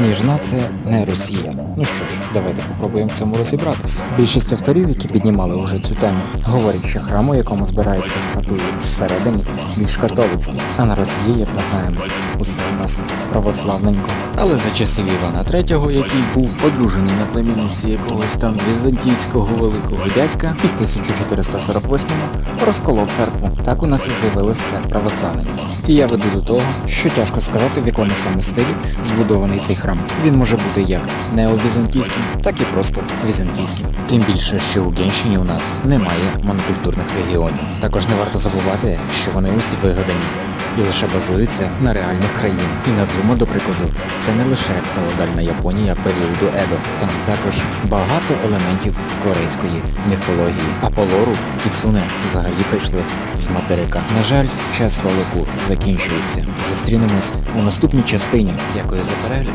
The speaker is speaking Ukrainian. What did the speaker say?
Княжна це не Росія. Ну що ж, давайте попробуємо цьому розібратися. Більшість авторів, які піднімали уже цю тему, говорять, що храм, у якому збираються фатуї всередині, більш католицький, а на Росії, як ми знаємо, усе у нас православненько. Але за часів Івана III, який був одружений на племінниці якогось там візантійського великого дядька, і в 1448-му розколов церкву. Так у нас і з'явилось все православненьке. І я веду до того, що тяжко сказати, в якому саме стилі збудований цей храм. Він може бути як неовізантійським, так і просто візантійським. Тим більше, що у Генщині у нас немає монокультурних регіонів. Також не варто забувати, що вони усі вигадані і лише базуються на реальних країн. І Надзума, до прикладу, це не лише феодальна Японія періоду Едо, там також багато елементів корейської міфології. Аполлору Кіцуне взагалі прийшли з материка. На жаль, час Валепур закінчується. Зустрінемось у наступній частині. Дякую за перегляд.